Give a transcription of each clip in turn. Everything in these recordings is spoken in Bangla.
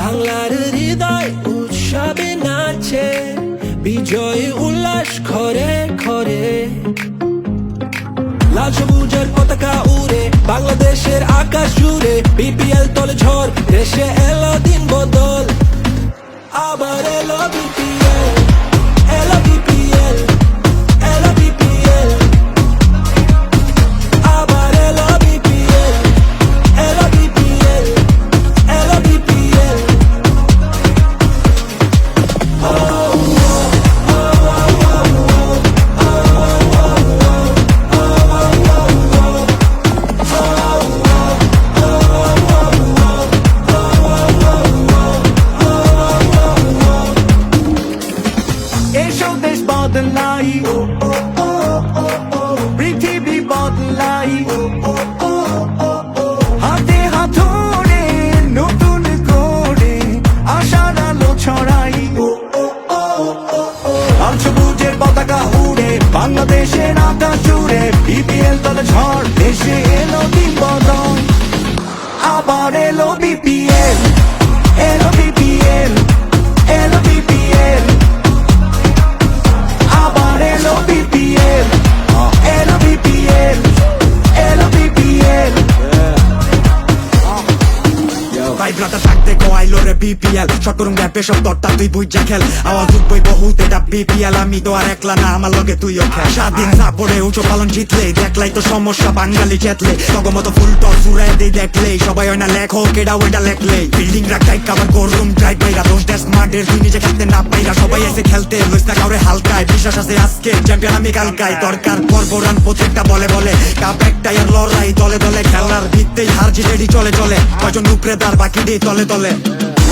বাংলার হৃদয় উৎসবে নাচে, বিজয় উল্লাস খরে খরে লাল সবুজের পতাকা উড়ে, বাংলাদেশের আকাশ জুড়ে, বিপিএল তলে ঝড়, দেশে বদলাই পৃথিবী বদলাই হাতে হাত ধরে নতুন করে আশার আলো ছড়াই সবুজের পতাকা উড়ে বাংলাদেশের আকাশ জুড়ে বিপিএল শর্ট র্যাপে সব দরটা তুই বুঝা খেল। আওয়াজ উঠবই বহুত, এটা বিপিএল আমি তো আর একলা না, আমার লগে তুইও খেল। স্বাধীন না পড়ে উঁচু পালন জিতলে, দেখলাই তো সমস্যা, বাঙালি চেতলে। তগমতো ফুল টল ফুরাই দেই দেখলে, সবাই হয় না লেখক এটা ওইটা লেখলে। বিল্ডিং রাখাই কাবার করুম ড্রাইভ বাইরা দোষ দেশ মাঠের, তুই নিজে খেলতে না পাইরা সবাই এসে খেলতে। লইস না কাউরে হালকায়, বিশ্বাস আছে আজকে চ্যাম্পিয়ন আমি কালকায়। দরকার পর্ব রান প্রত্যেকটা বলে বলে। কাপ একটাই লড়াই, দলে দলে খেলার ভিত্তেই হার জিতেডি চলে চলে। কয়জন উপরে, তার বাকি দিয়ে তলে তলে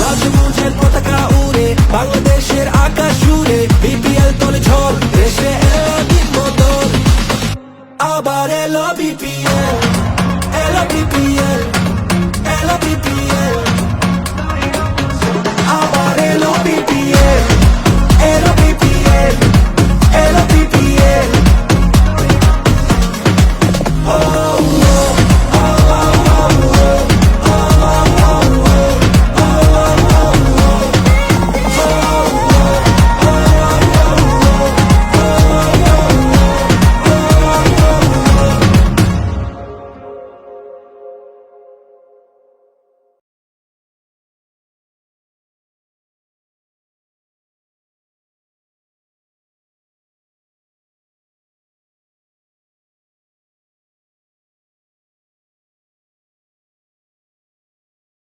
রাজমুঝের পতাকা উড়ে, বাংলাদেশের আকাশ উড়ে বিপিএল তলে ঝড় দেশে এলো দিন বদল। আবার এলো বিপিএল এলো বিপিএল এলো বিপিএল।